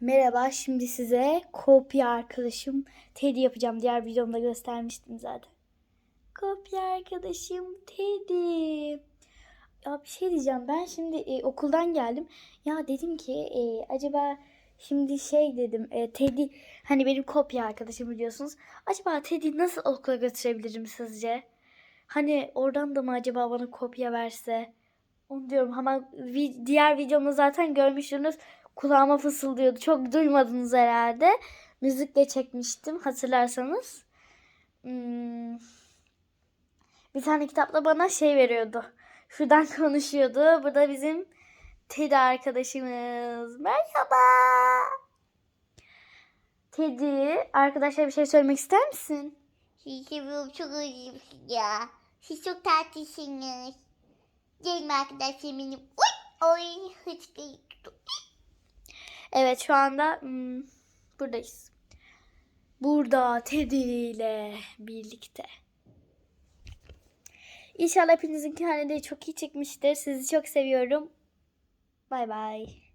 Merhaba, şimdi size kopya arkadaşım Teddy yapacağım. Diğer videomda göstermiştim zaten. Kopya arkadaşım Teddy. Ya bir şey diyeceğim. Ben şimdi e, okuldan geldim. Ya dedim ki e, acaba şimdi şey dedim. E, Teddy hani benim kopya arkadaşım biliyorsunuz. Acaba Teddy nasıl okula götürebilirim sizce? Hani oradan da mı acaba bana kopya verse? Onu diyorum ama vi- diğer videomda zaten görmüşsünüz. Kulağıma fısıldıyordu. Çok duymadınız herhalde. Müzikle çekmiştim hatırlarsanız. Hmm. Bir tane kitapta bana şey veriyordu. Şuradan konuşuyordu. Burada bizim Teddy arkadaşımız. Merhaba. Teddy, arkadaşlar bir şey söylemek ister misin? Sizi seviyorum çok özledim ya. Siz çok tatlısınız. Gelin arkadaşlar benim. Oy oy tuttum. Evet şu anda hmm, buradayız. Burada Teddy ile birlikte. İnşallah hepinizin de çok iyi çıkmıştır. Sizi çok seviyorum. Bay bay.